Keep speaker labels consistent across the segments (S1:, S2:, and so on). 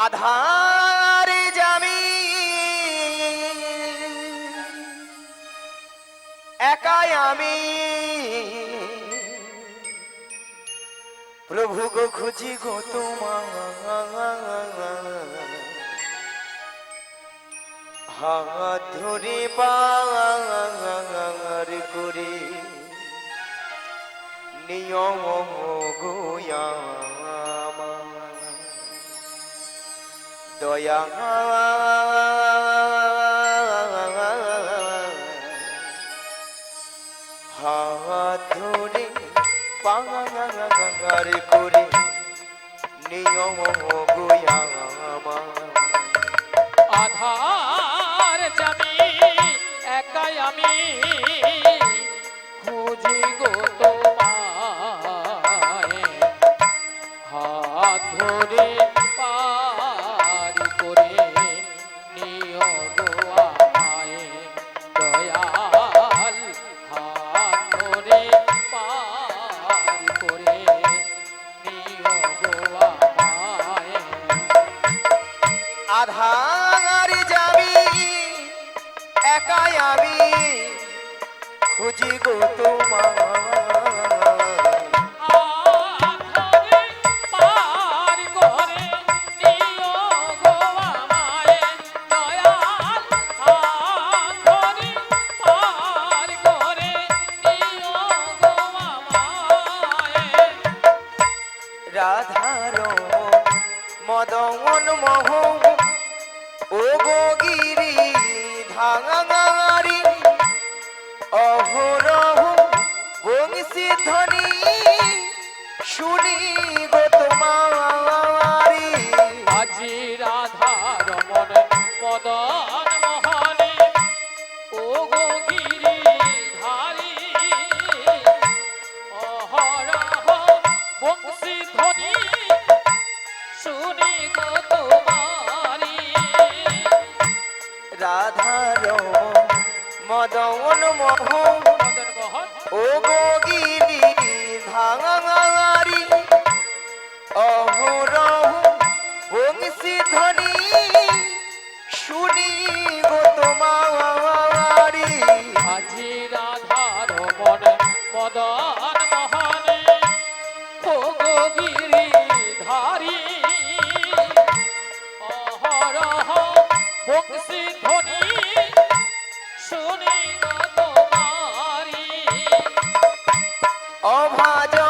S1: আধারে জামি। একাই আমি। প্রভু গো, খুঁজি গো তোমার। হাত ধরে পার করে নিয়ম গোয়া দয়া। হাত ধরে পাঙার করে নিয়ম গোয়া হইছি শুনি গো অভাজন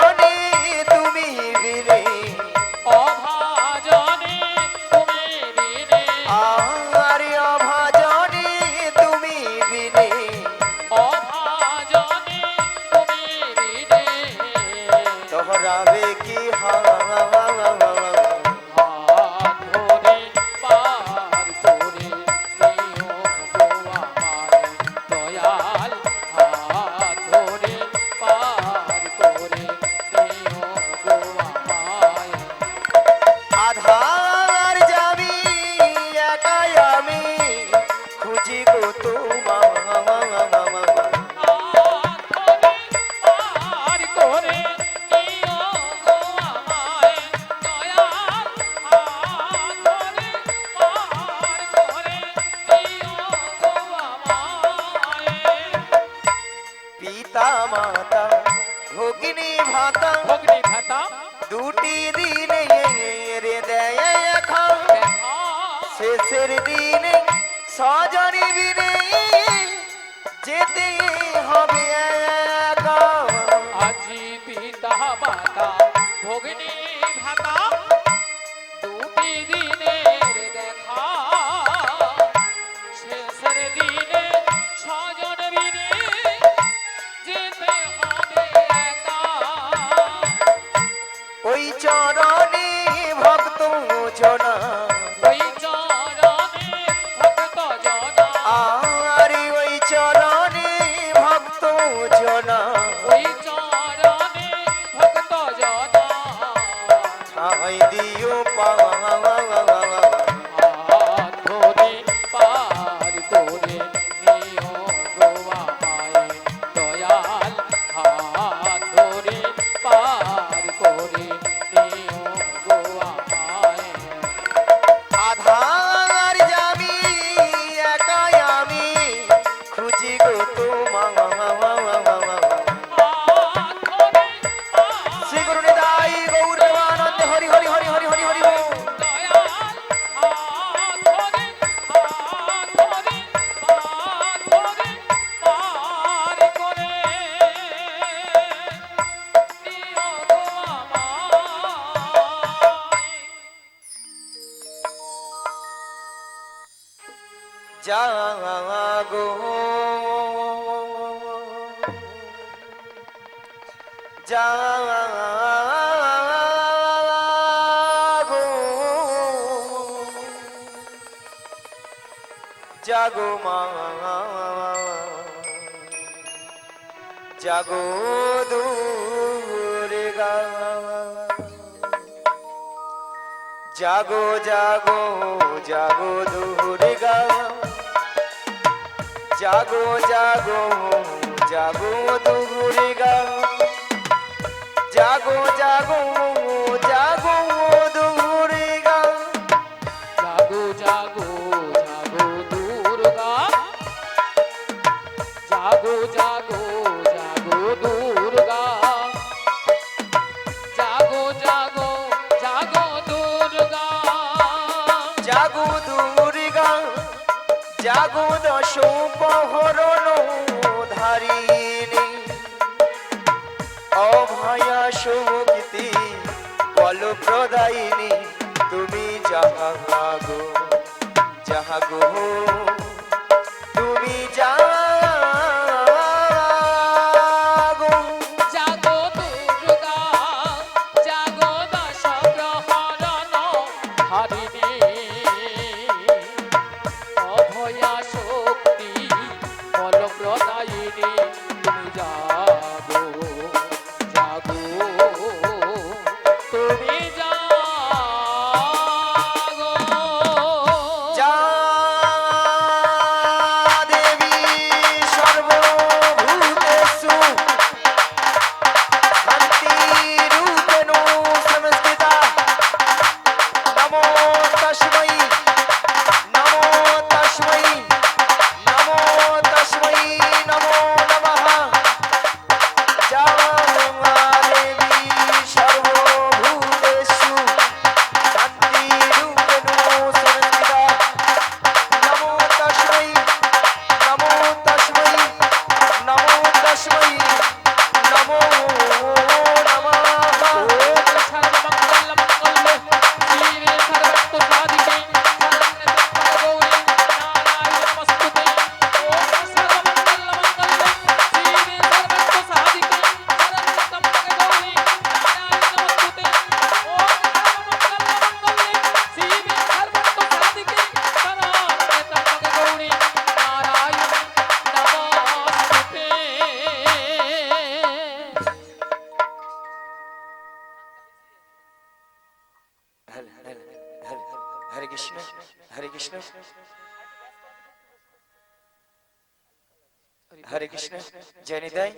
S1: জাগো। জাগো মা। জাগো দুর্গা জাগো জাগো জাগো দুর্গা জাগো জাগো জাগো দুর্গা জাগো জাগো জাগো দুর্গা।
S2: জাগো জাগো জাগো দুর্গা। জাগো জাগো জাগো দুর্গা। জাগো জাগো জাগো দুর্গা।
S1: জাগো দুর্গা। জাগো দশ পহরণ ধারিণী অভয়া সুমুক্তি বল প্রদায়িনী তুমি যাহা জাগো
S2: যাহা তুমি
S1: কৃষ্ণ। হরে কৃষ্ণ। হরে কৃষ্ণ। জয় নিতাই।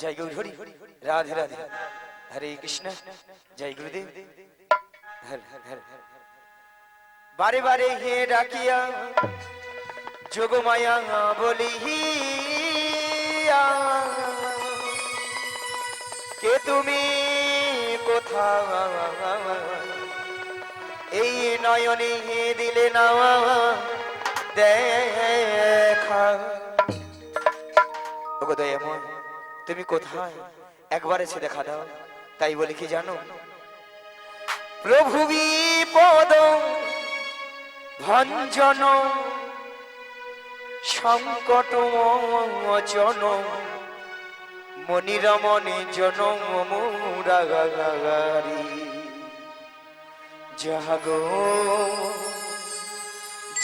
S1: জয় গৌর হরি। রাধে রাধে। হরে কৃষ্ণ। জয় গুরুদেব। বারে বারে হে ডাকিয়া, যোগমায়া বলি কে তুমি কোথায় এই নয়নে দিলে না, দেখা। তুমি কোথায়? একবার এসে দেখা দাও, তাই বলে কি জানো? প্রভু বিপদ, ভঞ্জন, সংকট মোচন মনিরমণি জনম মুরাগারি জাগো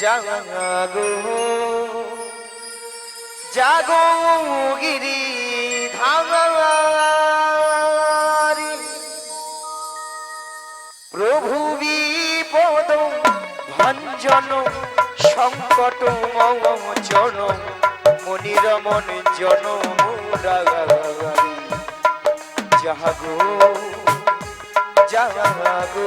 S1: জাগো জাগো গিরি ধামারি। প্রভু বিপদ, ভঞ্জন, সংকট মনিরমন জন
S2: অনিরমন জন জাগো জাগো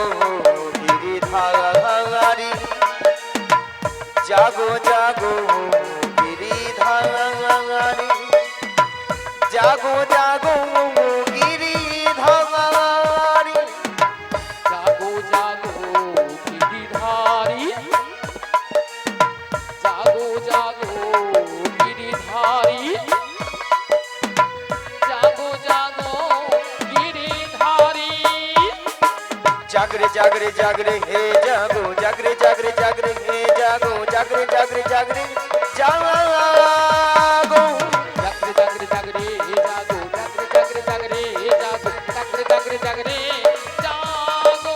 S1: জাগরে হে জাগো জাগরে জাগরে জাগরে হে জাগো জাগরে জাগরে জাগরে জাগো
S2: জাগরে জাগরে জাগরে জাগো জাগরে জাগরে জাগরে জাগো জাগরে জাগরে জাগরে জাগো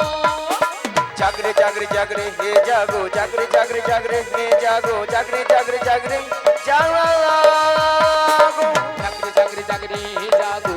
S1: জাগরে জাগরে জাগরে হে জাগো জাগরে জাগরে জাগরে হে জাগো জাগরে জাগরে জাগরে জাগো
S2: জাগরে জাগরে জাগরে জাগো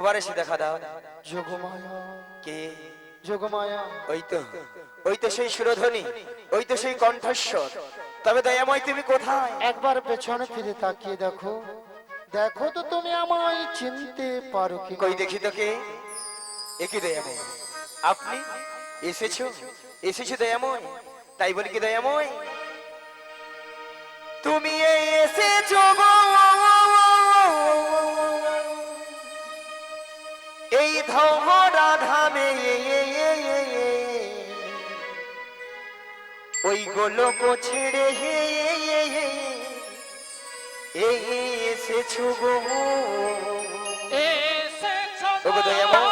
S1: একবার এসে দেখা দাও।
S3: যোগমায়া
S1: কে?
S3: যোগমায়া।
S1: ওই তো ওই তো সেই সুরধ্বনি ওই তো সেই কণ্ঠস্বর। তবে দয়াময় তুমি কোথায়?
S3: একবার পেছনে ফিরে তাকিয়ে দেখো। দেখো তো তুমি আমায় চিনতে পারো কি
S1: কই দেখি দয়াময়। আপনি এসেছ? এসেছ দয়াময়? তাই বলি কি দয়াময়? তুমি এসেছ গো এই ধরা ধামে ওই গোলক ছেড়ে হে এসেছ গো।
S2: এসেছ
S1: ওগো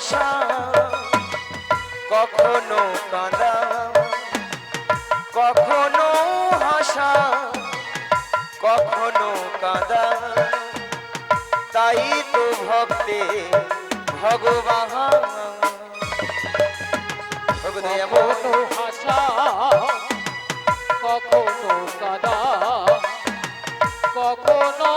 S1: কখনো হাসা কখনো কাঁদা কখনো হাসা কখনো কাঁদা। তাই তো ভক্তে ভগবান।
S2: কখনো হাসা কখনো কাদা কখনো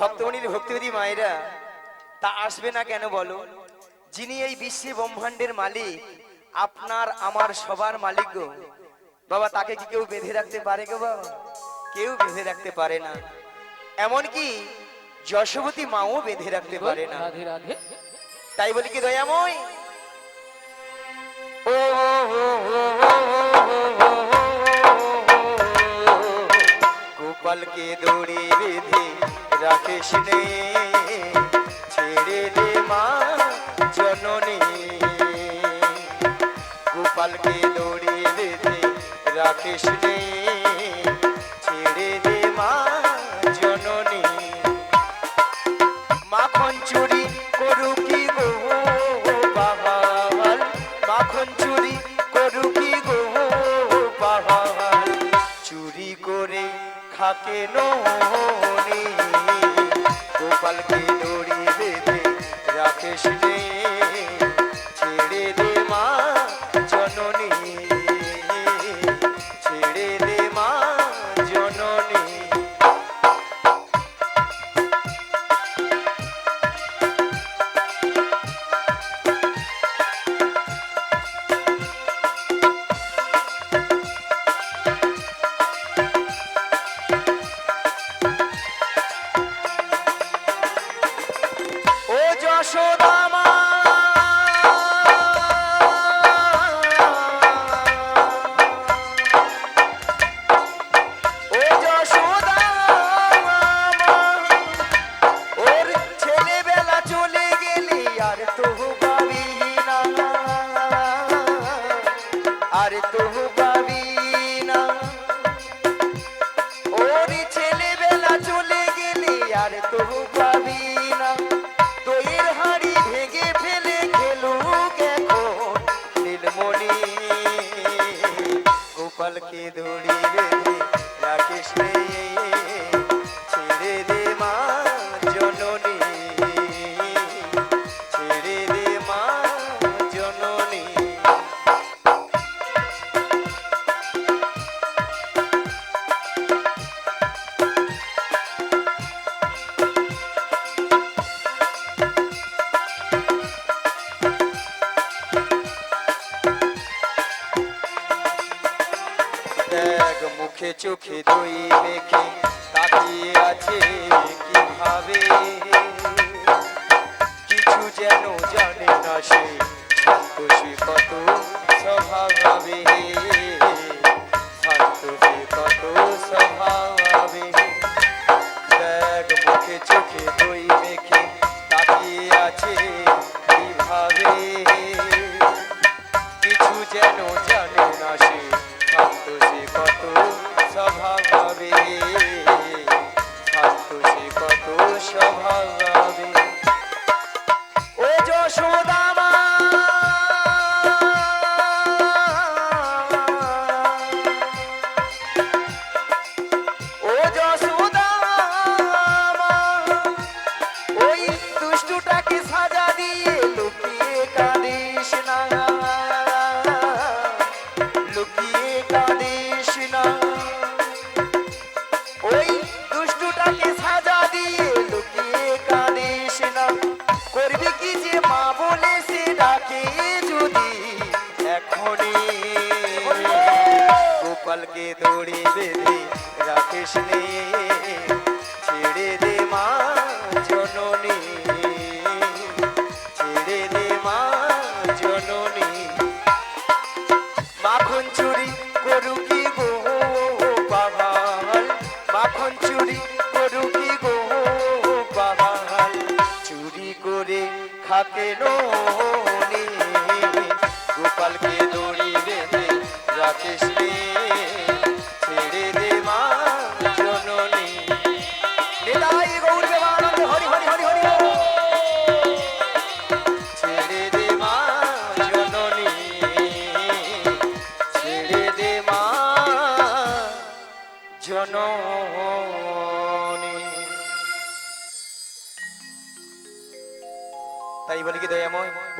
S1: ভক্তমণির ভক্তিবিধি মায়েরা তা আসবে না কেন বলো যিনি এই বিশ্বে ব্রহ্মাণ্ডের মালিক আপনার আমার সবার মালিক গো বাবা তাকে কি কেউ বেঁধে রাখতে পারে গো বাবা কেউ বেঁধে রাখতে পারে না এমনকি যশোবতী মাও বেঁধে রাখতে পারে না তাই বলি কি দয়াময় ও গোপালকে দড়ি বেঁধে রাধা কৃষ্ণে ছেড়ে দে মা জননী। গোপালকে দৌড়ে বেঁধে রাকৃষ্ণে ছেড়ে দে মা জননী। মাখন চুরি করু কি গো বাহাল? মাখন চুরি করু কি গো বাহাল? চুরি করে থাকে নহনী গোপালকে দড়ি বেঁধে রাকেশ নে চোখে দই দেখে তাকিয়ে আছে কীভাবে? কিছু যেন জানে না সে সন্তোষী কত স্বভাবে।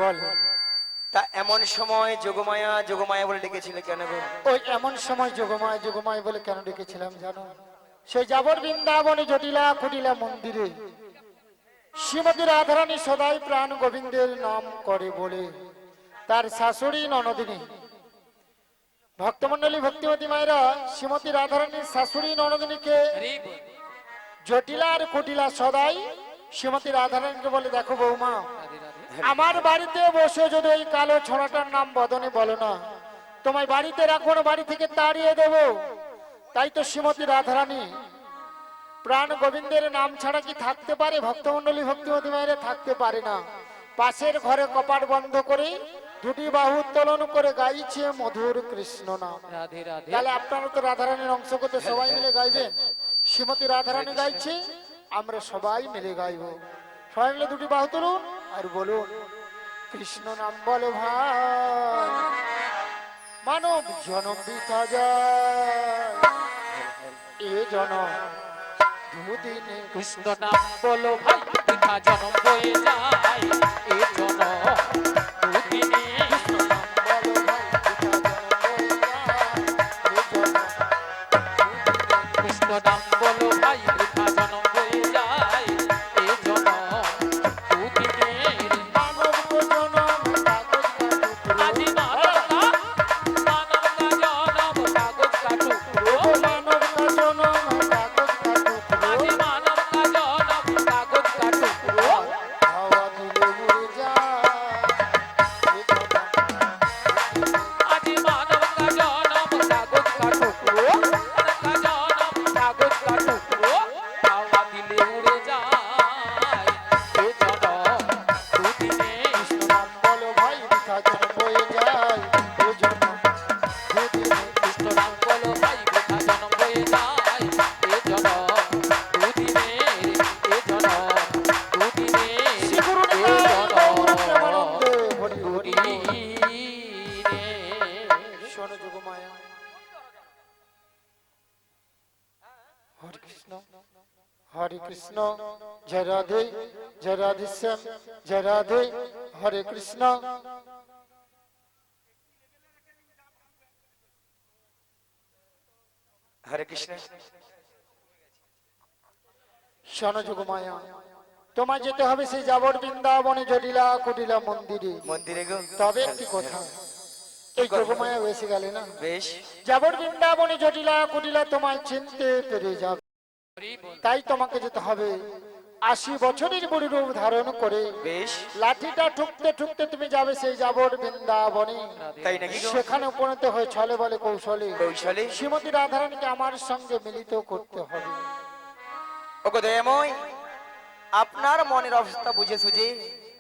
S1: বল তা এমন সময় যোগমায়া যোগমায়া বলে ডেকেছিল কেন
S3: ওই এমন সময় যোগমায় যোগমায় বলে কেন ডেকেছিলাম জানো? যাবর বৃন্দাবনে জটিলা কুটিলা মন্দিরে। শ্রীমতী রাধারানী সদাই প্রাণ গোবিন্দের নাম করে বলে, তার শাশুড়ি ননদিনী। ভক্তমন্ডলী ভক্তিমতী মায়েরা, শ্রীমতী রাধারানীর শাশুড়ি ননদিনীকে জটিলা আর কুটিলা সদাই শ্রীমতী রাধারানীকে বলে, দেখো বৌমা আমার বাড়িতে বসে যদি ওই কালো ছড়াটার নাম বদনে বলো না তোমায় বাড়িতে রাখো না বাড়ি থেকে তাড়িয়ে দেব। তাই তো শ্রীমতী রাধারানী প্রাণ গোবিন্দের নাম ছাড়া কি থাকতে পারে? ভক্তমন্ডলী ভক্তিমতী মায়েরা থাকতে পারে না। পাশের ঘরে কপাট বন্ধ করে দুটি বাহু উত্তোলন করে গাইছে মধুর কৃষ্ণ নাম। তাহলে আপনারা তো রাধারানীর অংশ করতে সবাই মিলে গাইবেন শ্রীমতী রাধারানী গাইছে আমরা সবাই মিলে গাইব। সবাই মিলে দুটি বাহু তুলুন। আর বলুন, কৃষ্ণ নাম বলে ভাই। মানব জনম বিতা এ জন দুদিনে
S2: কৃষ্ণ নাম বলো ভাই বৃথা জনম বয়ে যায়। এ জনম দুদিনে
S3: হরে কৃষ্ণ। হরে তোমায় যেতে হবে সেই যাবর বৃন্দাবনে জটিলা কুটিলা মন্দিরে।
S1: মন্দিরে
S3: তবে একটি কথা এই যোগমায়া গেলে না?
S1: বেশ।
S3: যাবর বৃন্দাবনে জটিলা কুটিলা তোমায় চিনতে পেরে যাবে। তাই তোমাকে যেতে হবে আশি বছরের বুড়ি রূপ ধারণ করে
S1: বেশ।
S3: লাঠিটা ঠুকতে ঠুকতে তুমি যাবে সেই যাবর বৃন্দাবনে।
S1: তাই নাকি
S3: সেখানে উপনীত হয়ে ছলে বলে কৌশলে
S1: কৌশলে?
S3: শ্রীমতী রাধারানীকে আমার সঙ্গে মিলিত করতে হবে।
S1: ওগো দয়াময় আপনার মনের অবস্থা বুঝে সুঝে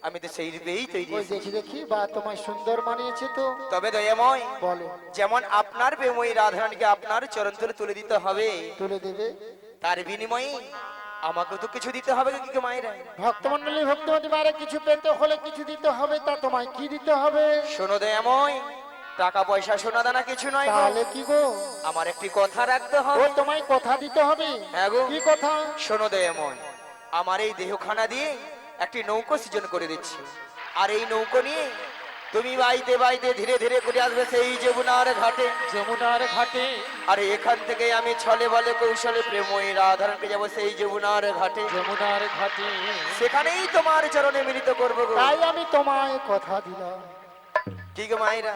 S1: আমি তো সেই রূপেই তৈরি
S3: দেখি দেখি বা তোমায় সুন্দর মানিয়েছে তো?
S1: তবে দয়াময়
S3: বলো।
S1: যেমন আপনার প্রেময়ী রাধারানীকে আপনার চরণ তলে তুলে দিতে হবে
S3: তুলে দেবে?
S1: তার বিনিময়ে আমাকে তো কিছু দিতে হবে কি গো মায়েরা।
S3: ভক্তমন্ডলী ভক্তিমতী মায়ের কিছু পেতে হলে কিছু দিতে হবে তা তোমায় কি দিতে হবে?
S1: শোনো দয়াময় টাকা পয়সা সোনা দানা কিছু নয়
S3: তাহলে কি গো?
S1: আমার একটি কথা রাখতে হবে।
S3: তোমায় কথা দিতে হবে?
S1: হ্যাঁ গো।
S3: কি কথা?
S1: শোনো দয়াময় আমার এই দেহখানা দিয়ে একটি নৌকো সৃজন করে দিচ্ছি। আর এই নৌকো নিয়ে তুমি বাইতে বাইতে ধীরে ধীরে করে আসবে সেই যমুনার ঘাটে।
S2: যমুনার ঘাটে।
S1: আর এখান থেকে আমি ছলে বলে কৌশলে প্রেময়ী রাধারণকে যাব সেই যমুনার ঘাটে।
S2: যমুনার ঘাটে।
S1: সেখানেই তোমার চরণে মিলিত করব
S3: তাই আমি তোমায় কথা দিলাম।
S1: কি গো মায়েরা?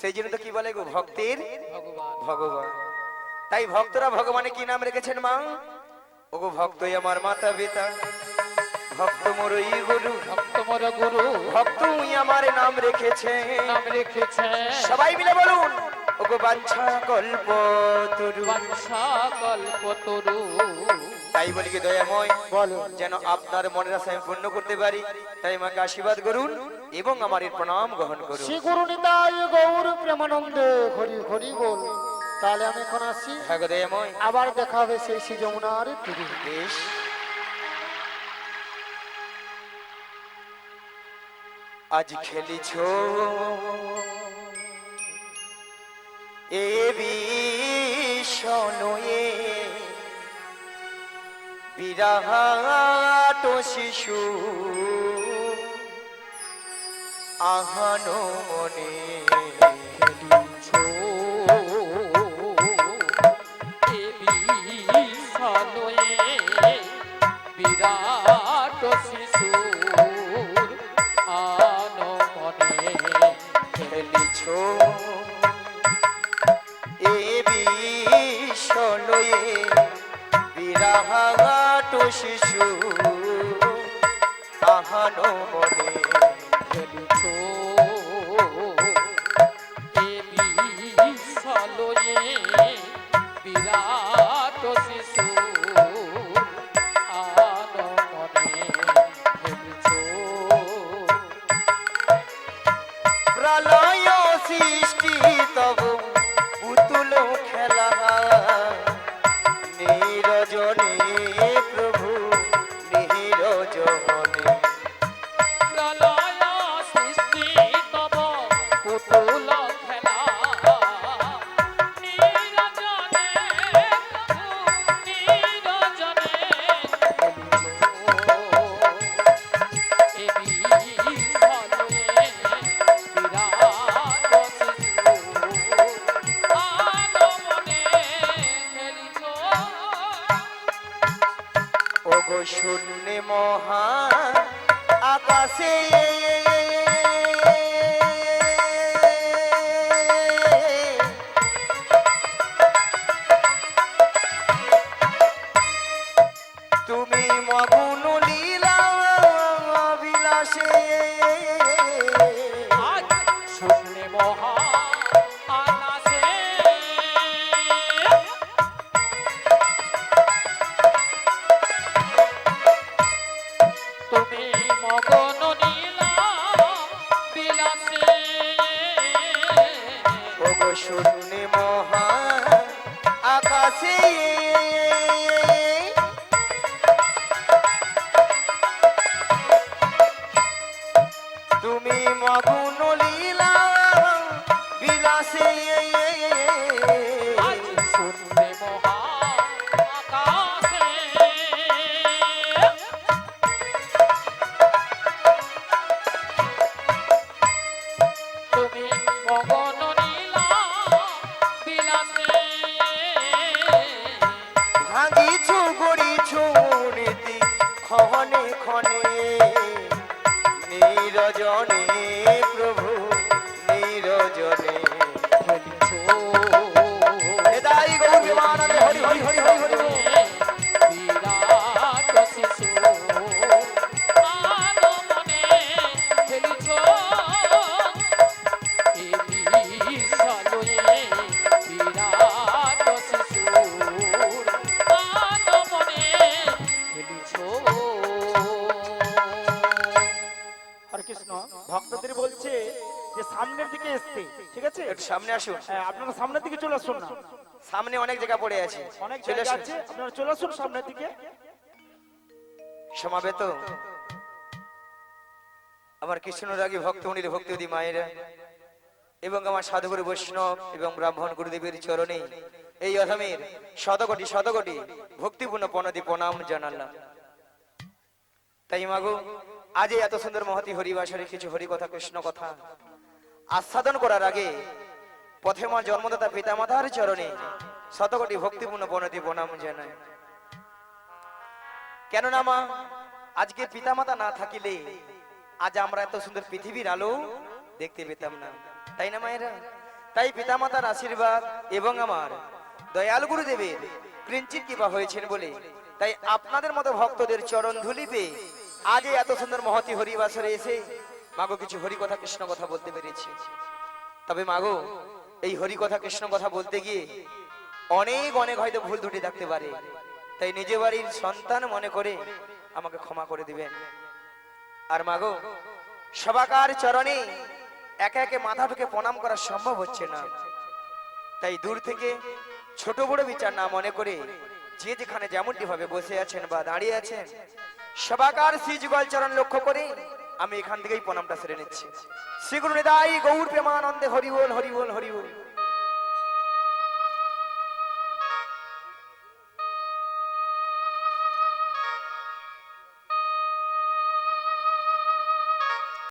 S1: সেই জন্য তো কি বলে গো ভক্তের
S2: ভগবান।
S1: ভগবান। তাই ভক্তরা ভগবানে কি নাম রেখেছেন মা? ওগো ভক্তই আমার মাতা পিতা ভক্ত মরই গরু।
S2: ভক্ত মর গুরু
S1: ভক্তই আমার নাম রেখেছে।
S2: নাম রেখেছে।
S1: সবাই মিলে বলুন ওগো বাঞ্ছা কল্প তরু।
S2: বাঞ্ছা কল্প তরু।
S1: তাই বলি কি দয়াময়
S3: বলো।
S1: যেন আপনার মনের আশা আমি পূর্ণ করতে পারি। তাই আমাকে আশীর্বাদ করুন এবং আমার এই প্রণাম গ্রহণ করুন।
S3: শ্রী গুরু নিতাই গৌর প্রেমানন্দে হরি হরি বল। তাহলে আমি এখন আসি।
S1: হ্যাঁ দয়াময়।
S3: আবার দেখা হবে সেই শ্রী যমুনার তীরে।
S1: বেশ। আজ খেলিছ। এ বিষণয়ে বিরাট শিশু আহানো মনে
S2: ছো এ বিশালয়ে বিরাট
S1: এ বিষণয়ে বিরাট শিশু তাহানো মনে মহা আকাশে তুমি একটু সামনে আসুন।
S4: হ্যাঁ, আপনারা সামনের দিকে চলে আসুন না।
S1: সামনে অনেক জায়গা পড়ে আছে।
S4: অনেক
S1: চলে আসুন।
S4: আপনারা চলে আসুন সামনের দিকে।
S1: সমাবেত আমার কৃষ্ণরাগী ভক্তমণির ভক্তিদি মায়েরা এবং আমার সাধুগুরু বৈষ্ণব এবং ব্রাহ্মণ গুরুদেবের চরণে এই অধমের শতকোটি শতকোটি ভক্তিপূর্ণ প্রণতি প্রণাম জানালাম। তাই মাগো আজ এত সুন্দর মহতি হরিবাসরে কিছু হরি কথা কৃষ্ণ কথা আস্বাদন করার আগে পথে মা জন্মদাতা পিতামাতার চরণে শতকোটি ভক্তিপূর্ণ প্রণতি প্রণাম জানায় কেননা মা, আজকে পিতামাতা না থাকিলে আজ আমরা এত সুন্দর পৃথিবীর আলো দেখতে পেতাম না। তাই না মায়েরা? তাই পিতামাতার আশীর্বাদ এবং আমার দয়াল গুরুদেবের কৃঞ্চিত কৃপা হয়েছেন বলে তাই আপনাদের মতো ভক্তদের চরণ ধুলি পেয়ে আজ এত সুন্দর মহতি হরিবাসরে এসে মাগো, কিছু হরি কথা কৃষ্ণ কথা বলতে পেরেছি। তবে মাগো, এই হরি কথা কৃষ্ণ কথা বলতে গিয়ে অনেক অনেক হয়তো ভুল ত্রুটি থাকতে পারে। তাই নিজে বাড়ির সন্তান মনে করে আমাকে ক্ষমা করে দিবেন। আর মাগো, সবাকার চরণে একে একে মাথা ঢুকে প্রণাম করা সম্ভব হচ্ছে না। তাই দূর থেকে ছোট বড় বিচার না মনে করে যে যেখানে যেমনটি ভাবে বসে আছেন বা দাঁড়িয়ে আছেন, সবাকার শ্রী যুগল চরণ লক্ষ্য করে আমি এখান থেকেই প্রণামটা সেরে নিচ্ছি। শ্রী গুরু গৌর প্রেমানন্দে হরিবোল হরিবোল হরিবোল